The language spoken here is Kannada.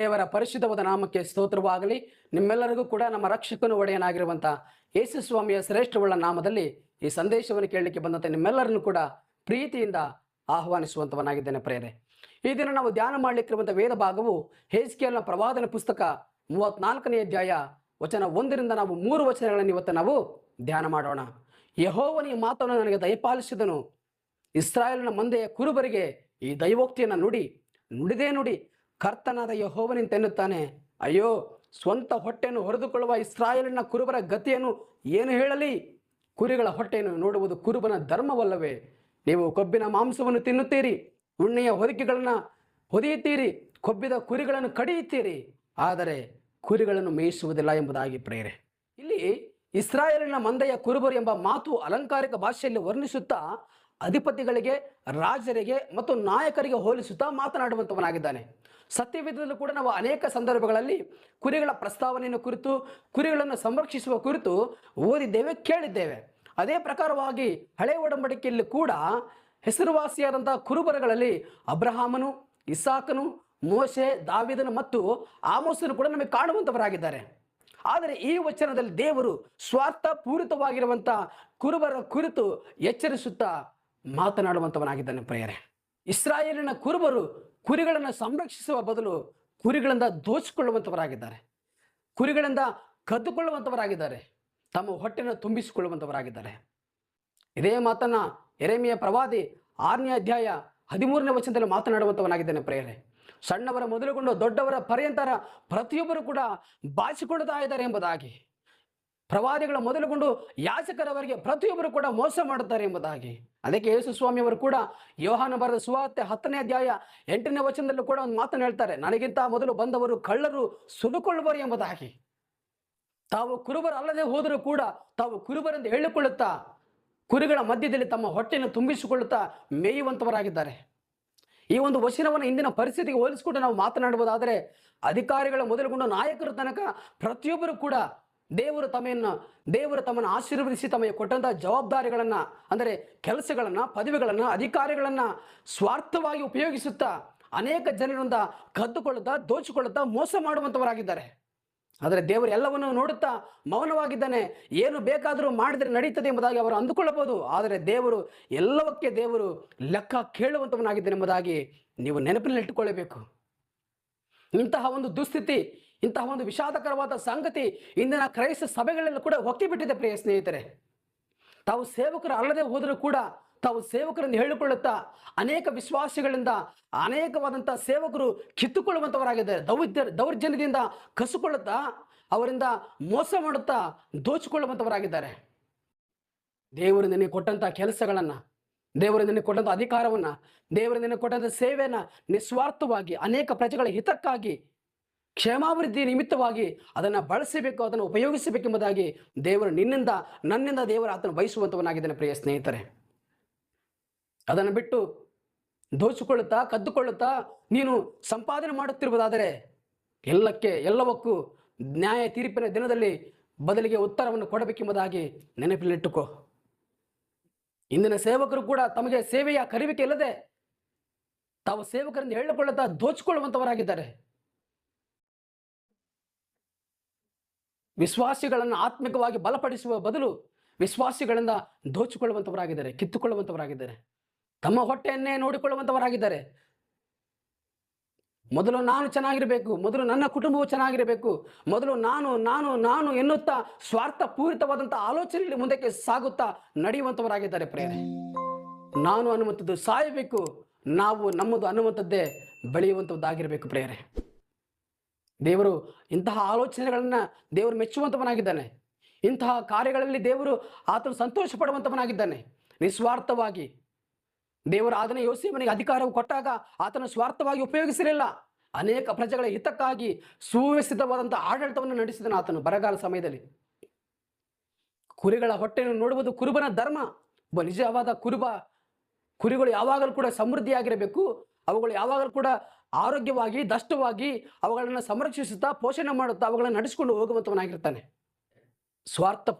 ದೇವರ ಪರಿಶುದ್ಧವಾದ ನಾಮಕ್ಕೆ ಸ್ತೋತ್ರವಾಗಲಿ. ನಿಮ್ಮೆಲ್ಲರಿಗೂ ಕೂಡ ನಮ್ಮ ರಕ್ಷಕನು ಒಡೆಯನಾಗಿರುವಂಥ ಯೇಸು ಸ್ವಾಮಿಯ ಶ್ರೇಷ್ಠವುಳ್ಳ ನಾಮದಲ್ಲಿ ಈ ಸಂದೇಶವನ್ನು ಕೇಳಲಿಕ್ಕೆ ಬಂದಂತೆ ನಿಮ್ಮೆಲ್ಲರನ್ನು ಕೂಡ ಪ್ರೀತಿಯಿಂದ ಆಹ್ವಾನಿಸುವಂತವನಾಗಿದ್ದೇನೆ ಪ್ರೇರೆ ಈ ದಿನ ನಾವು ಧ್ಯಾನ ಮಾಡಲಿಕ್ಕಿರುವಂಥ ವೇದ ಭಾಗವು ಹೇಸ್ಕೇಲ್ನ ಪ್ರವಾದನ ಪುಸ್ತಕ ಮೂವತ್ನಾಲ್ಕನೇ ಅಧ್ಯಾಯ ವಚನ ಒಂದರಿಂದ ನಾವು ಮೂರು ವಚನಗಳನ್ನು ಇವತ್ತು ನಾವು ಧ್ಯಾನ ಮಾಡೋಣ. ಯಹೋವನ ಈ ಮಾತನ್ನು ನನಗೆ ದಯಪಾಲಿಸಿದನು. ಇಸ್ರಾಯೇಲ್ನ ಮಂದೆಯ ಕುರುಬರಿಗೆ ಈ ದೈವೋಕ್ತಿಯನ್ನು ನುಡಿ, ನುಡಿದೇ ನುಡಿ ಕರ್ತನಾದ ಯಹೋವನಿಂತೆನ್ನುತ್ತಾನೆ ಅಯ್ಯೋ, ಸ್ವಂತ ಹೊಟ್ಟೆಯನ್ನು ಹೊರೆದುಕೊಳ್ಳುವ ಇಸ್ರಾಯಲಿನ ಕುರುಬರ ಗತಿಯನ್ನು ಏನು ಹೇಳಲಿ? ಕುರಿಗಳ ಹೊಟ್ಟೆಯನ್ನು ನೋಡುವುದು ಕುರುಬನ ಧರ್ಮವಲ್ಲವೇ? ನೀವು ಕೊಬ್ಬಿನ ಮಾಂಸವನ್ನು ತಿನ್ನುತ್ತೀರಿ, ಉಣ್ಣೆಯ ಹೊದಿಕೆಗಳನ್ನು ಹೊದೆಯುತ್ತೀರಿ, ಕೊಬ್ಬಿದ ಕುರಿಗಳನ್ನು ಕಡಿಯುತ್ತೀರಿ. ಆದರೆ ಕುರಿಗಳನ್ನು ಮೇಯಿಸುವುದಿಲ್ಲ ಎಂಬುದಾಗಿ ಪ್ರೇರೆ ಇಲ್ಲಿ ಇಸ್ರಾಯೇಲಿನ ಮಂದೆಯ ಕುರುಬರು ಎಂಬ ಮಾತು ಅಲಂಕಾರಿಕ ಭಾಷೆಯಲ್ಲಿ ವರ್ಣಿಸುತ್ತಾ ಅಧಿಪತಿಗಳಿಗೆ, ರಾಜರಿಗೆ ಮತ್ತು ನಾಯಕರಿಗೆ ಹೋಲಿಸುತ್ತಾ ಮಾತನಾಡುವಂಥವನಾಗಿದ್ದಾನೆ ಸತ್ಯವೇದದಲ್ಲೂ ಕೂಡ ನಾವು ಅನೇಕ ಸಂದರ್ಭಗಳಲ್ಲಿ ಕುರಿಗಳ ಪ್ರಸ್ತಾವನೆಯನ್ನು ಕುರಿತು, ಕುರಿಗಳನ್ನು ಸಂರಕ್ಷಿಸುವ ಕುರಿತು ಓದಿದ್ದೇವೆ, ಕೇಳಿದ್ದೇವೆ. ಅದೇ ಪ್ರಕಾರವಾಗಿ ಹಳೆ ಒಡಂಬಡಿಕೆಯಲ್ಲಿ ಕೂಡ ಹೆಸರುವಾಸಿಯಾದಂಥ ಕುರುಬರಗಳಲ್ಲಿ ಅಬ್ರಹಾಮನು, ಇಸಾಕನು, ಮೋಶೆ, ದಾವಿದನು ಮತ್ತು ಆಮೋಸನು ಕೂಡ ನಮಗೆ ಕಾಣುವಂಥವರಾಗಿದ್ದಾರೆ ಆದರೆ ಈ ವಚನದಲ್ಲಿ ದೇವರು ಸ್ವಾರ್ಥ ಪೂರಿತವಾಗಿರುವಂಥ ಕುರುಬರ ಕುರಿತು ಎಚ್ಚರಿಸುತ್ತಾ ಮಾತನಾಡುವಂಥವನಾಗಿದ್ದಾನೆ ಪ್ರೇಯರೆ. ಇಸ್ರಾಯೇಲಿನ ಕುರುಬರು ಕುರಿಗಳನ್ನು ಸಂರಕ್ಷಿಸುವ ಬದಲು ಕುರಿಗಳಿಂದ ದೋಚಿಕೊಳ್ಳುವಂಥವರಾಗಿದ್ದಾರೆ ಕುರಿಗಳಿಂದ ಕದ್ದುಕೊಳ್ಳುವಂಥವರಾಗಿದ್ದಾರೆ ತಮ್ಮ ಹೊಟ್ಟೆಯನ್ನು ತುಂಬಿಸಿಕೊಳ್ಳುವಂಥವರಾಗಿದ್ದಾರೆ ಇದೇ ಮಾತನ್ನು ಎರೆಮೆಯ ಪ್ರವಾದಿ ಆರನೇ ಅಧ್ಯಾಯ ಹದಿಮೂರನೇ ವಚನದಲ್ಲಿ ಮಾತನಾಡುವಂಥವನಾಗಿದ್ದಾನೆ ಪ್ರೇಯರೆ. ಸಣ್ಣವರ ಮೊದಲುಗೊಂಡು ದೊಡ್ಡವರ ಪರ್ಯಂತರ ಪ್ರತಿಯೊಬ್ಬರು ಕೂಡ ಬಾಚಿಕೊಳ್ಳುತ್ತಾ ಇದ್ದಾರೆ ಎಂಬುದಾಗಿ. ಪ್ರವಾದಿಗಳ ಮೊದಲುಗೊಂಡು ಯಾಚಕರವರಿಗೆ ಪ್ರತಿಯೊಬ್ಬರು ಕೂಡ ಮೋಸ ಮಾಡುತ್ತಾರೆ ಎಂಬುದಾಗಿ. ಅದಕ್ಕೆ ಯೇಸು ಸ್ವಾಮಿಯವರು ಕೂಡ ಯೋಹಾನ ಬರೆದ ಸುವಾರ್ತೆ ಹತ್ತನೇ ಅಧ್ಯಾಯ ಎಂಟನೇ ವಚನದಲ್ಲೂ ಕೂಡ ಒಂದು ಮಾತನ್ನು ಹೇಳ್ತಾರೆ. ನನಗಿಂತ ಮೊದಲು ಬಂದವರು ಕಳ್ಳರು ಸುಲುಕೊಳ್ಳುವರು ಎಂಬುದಾಗಿ. ತಾವು ಕುರುಬರು ಅಲ್ಲದೆ ಹೋದರೂ ಕೂಡ ತಾವು ಕುರುಬರೆಂದು ಹೇಳಿಕೊಳ್ಳುತ್ತಾ ಕುರಿಗಳ ಮಧ್ಯದಲ್ಲಿ ತಮ್ಮ ಹೊಟ್ಟೆಯನ್ನು ತುಂಬಿಸಿಕೊಳ್ಳುತ್ತಾ ಮೇಯುವಂಥವರಾಗಿದ್ದಾರೆ ಈ ಒಂದು ವಚನವನ್ನು ಇಂದಿನ ಪರಿಸ್ಥಿತಿಗೆ ಹೋಲಿಸಿಕೊಂಡು ನಾವು ಮಾತನಾಡಬಹುದಾದರೆ, ಅಧಿಕಾರಿಗಳ ಮೊದಲುಗೊಂಡು ನಾಯಕರ ತನಕ ಪ್ರತಿಯೊಬ್ಬರು ಕೂಡ ದೇವರು ತಮ್ಮನ್ನು ದೇವರು ತಮ್ಮನ್ನು ಆಶೀರ್ವದಿಸಿ ತಮಗೆ ಕೊಟ್ಟಂತಹ ಜವಾಬ್ದಾರಿಗಳನ್ನು, ಅಂದರೆ ಕೆಲಸಗಳನ್ನು, ಪದವಿಗಳನ್ನು, ಅಧಿಕಾರಿಗಳನ್ನು ಸ್ವಾರ್ಥವಾಗಿ ಉಪಯೋಗಿಸುತ್ತಾ ಅನೇಕ ಜನರಿಂದ ಕದ್ದುಕೊಳ್ಳುತ್ತಾ, ದೋಚಿಕೊಳ್ಳುತ್ತಾ ಮೋಸ ಮಾಡುವಂಥವರಾಗಿದ್ದಾರೆ ಆದರೆ ದೇವರು ಎಲ್ಲವನ್ನು ನೋಡುತ್ತಾ ಮೌನವಾಗಿದ್ದಾನೆ. ಏನು ಬೇಕಾದರೂ ಮಾಡಿದರೆ ನಡೀತದೆ ಎಂಬುದಾಗಿ ಅವರು ಅಂದುಕೊಳ್ಳಬಹುದು. ಆದರೆ ದೇವರು ಎಲ್ಲವಕ್ಕೆ ದೇವರು ಲೆಕ್ಕ ಕೇಳುವಂಥವನಾಗಿದ್ದಾನೆ ಎಂಬುದಾಗಿ ನೀವು ನೆನಪಿನಲ್ಲಿಟ್ಟುಕೊಳ್ಳಬೇಕು. ಇಂತಹ ಒಂದು ದುಸ್ಥಿತಿ ಇಂತಹ ಒಂದು ವಿಷಾದಕರವಾದ ಸಂಗತಿ ಇಂದಿನ ಕ್ರೈಸ್ತ ಸಭೆಗಳಲ್ಲೂ ಕೂಡ ಹೊಕ್ಕಿಬಿಟ್ಟಿದೆ ಪ್ರಿಯ ಸ್ನೇಹಿತರೆ. ತಾವು ಸೇವಕರು ಅಲ್ಲದೆ ಹೋದರೂ ಕೂಡ ತಾವು ಸೇವಕರನ್ನು ಹೇಳಿಕೊಳ್ಳುತ್ತಾ ಅನೇಕ ವಿಶ್ವಾಸಿಗಳಿಂದ ಅನೇಕವಾದಂಥ ಸೇವಕರು ಕಿತ್ತುಕೊಳ್ಳುವಂಥವರಾಗಿದ್ದಾರೆ ದೌರ್ಜ ದೌರ್ಜನ್ಯದಿಂದ ಕಸುಕೊಳ್ಳುತ್ತಾ ಅವರಿಂದ ಮೋಸ ಮಾಡುತ್ತಾ ದೋಚಿಕೊಳ್ಳುವಂಥವರಾಗಿದ್ದಾರೆ ದೇವರು ನಿನಗೆ ಕೊಟ್ಟಂಥ ಕೆಲಸಗಳನ್ನು, ದೇವರು ನಿನಗೆ ಕೊಟ್ಟಂಥ ಅಧಿಕಾರವನ್ನು, ದೇವರು ನಿನಗೆ ಕೊಟ್ಟಂಥ ಸೇವೆಯನ್ನು ನಿಸ್ವಾರ್ಥವಾಗಿ ಅನೇಕ ಪ್ರಜೆಗಳ ಹಿತಕ್ಕಾಗಿ ಕ್ಷೇಮಾಭಿವೃದ್ಧಿ ನಿಮಿತ್ತವಾಗಿ ಅದನ್ನು ಬಳಸಬೇಕು, ಅದನ್ನು ಉಪಯೋಗಿಸಬೇಕೆಂಬುದಾಗಿ ದೇವರು ನಿನ್ನಿಂದ, ನನ್ನಿಂದ ದೇವರು ಆತನು ಬಯಸುವಂಥವನಾಗಿದ್ದಾನೆ ಪ್ರಿಯ ಸ್ನೇಹಿತರೆ. ಅದನ್ನು ಬಿಟ್ಟು ದೋಚಿಕೊಳ್ಳುತ್ತಾ, ಕದ್ದುಕೊಳ್ಳುತ್ತಾ ನೀನು ಸಂಪಾದನೆ ಮಾಡುತ್ತಿರುವುದಾದರೆ ಎಲ್ಲಕ್ಕೆ, ಎಲ್ಲವಕ್ಕೂ ನ್ಯಾಯ ತೀರ್ಪಿನ ದಿನದಲ್ಲಿ ಬದಲಿಗೆ ಉತ್ತರವನ್ನು ಕೊಡಬೇಕೆಂಬುದಾಗಿ ನೆನಪಿನಲ್ಲಿಟ್ಟುಕೋ. ಇಂದಿನ ಸೇವಕರು ಕೂಡ ತಮಗೆ ಸೇವೆಯ ಕರಿವಿಕೆ ಇಲ್ಲದೆ ತಾವು ಸೇವಕರಿಂದ ಹೇಳಿಕೊಳ್ಳುತ್ತಾ ದೋಚಿಕೊಳ್ಳುವಂಥವರಾಗಿದ್ದಾರೆ ವಿಶ್ವಾಸಿಗಳನ್ನು ಆತ್ಮಿಕವಾಗಿ ಬಲಪಡಿಸುವ ಬದಲು ವಿಶ್ವಾಸಿಗಳಿಂದ ದೋಚಿಕೊಳ್ಳುವಂಥವರಾಗಿದ್ದಾರೆ ಕಿತ್ತುಕೊಳ್ಳುವಂಥವರಾಗಿದ್ದಾರೆ ತಮ್ಮ ಹೊಟ್ಟೆಯನ್ನೇ ನೋಡಿಕೊಳ್ಳುವಂಥವರಾಗಿದ್ದಾರೆ ಮೊದಲು ನಾನು ಚೆನ್ನಾಗಿರಬೇಕು, ಮೊದಲು ನನ್ನ ಕುಟುಂಬವು ಚೆನ್ನಾಗಿರಬೇಕು, ಮೊದಲು ನಾನು ನಾನು ನಾನು ಎನ್ನುತ್ತಾ ಸ್ವಾರ್ಥ ಪೂರಿತವಾದಂಥ ಆಲೋಚನೆಯಲ್ಲಿ ಮುಂದಕ್ಕೆ ಸಾಗುತ್ತಾ ನಡೆಯುವಂಥವರಾಗಿದ್ದಾರೆ ಪ್ರೇರೆ ನಾನು ಅನ್ನುವಂಥದ್ದು ಸಾಯಬೇಕು, ನಾವು ನಮ್ಮದು ಅನ್ನುವಂಥದ್ದೇ ಬೆಳೆಯುವಂಥದ್ದಾಗಿರಬೇಕು ಪ್ರೇರೆ ದೇವರು ಇಂತಹ ಆಲೋಚನೆಗಳನ್ನು ದೇವರು ಮೆಚ್ಚುವಂಥವನಾಗಿದ್ದಾನೆ ಇಂತಹ ಕಾರ್ಯಗಳಲ್ಲಿ ದೇವರು ಆತನು ಸಂತೋಷ ಪಡುವಂಥವನಾಗಿದ್ದಾನೆ ನಿಸ್ವಾರ್ಥವಾಗಿ. ದೇವರು ಅದನ್ನು ಯೋಸೇವನಿಗೆ ಅಧಿಕಾರವು ಕೊಟ್ಟಾಗ ಆತನ ಸ್ವಾರ್ಥವಾಗಿ ಉಪಯೋಗಿಸಿರಲಿಲ್ಲ. ಅನೇಕ ಪ್ರಜೆಗಳ ಹಿತಕ್ಕಾಗಿ ಸುವ್ಯವಸ್ಥಿತವಾದಂಥ ಆಡಳಿತವನ್ನು ನಡೆಸಿದನು ಆತನು ಬರಗಾಲ ಸಮಯದಲ್ಲಿ. ಕುರಿಗಳ ಹೊಟ್ಟೆಯನ್ನು ನೋಡುವುದು ಕುರುಬನ ಧರ್ಮ. ಒಬ್ಬ ನಿಜವಾದ ಕುರುಬ ಕುರಿಗಳು ಯಾವಾಗಲೂ ಕೂಡ ಸಮೃದ್ಧಿಯಾಗಿರಬೇಕು. ಅವುಗಳು ಯಾವಾಗಲೂ ಕೂಡ ಆರೋಗ್ಯವಾಗಿ ದಷ್ಟವಾಗಿ ಅವುಗಳನ್ನು ಸಂರಕ್ಷಿಸುತ್ತಾ ಪೋಷಣೆ ಮಾಡುತ್ತಾ ಅವುಗಳನ್ನು ನಡೆಸಿಕೊಂಡು ಹೋಗುವಂಥವನಾಗಿರ್ತಾನೆ ಸ್ವಾರ್ಥ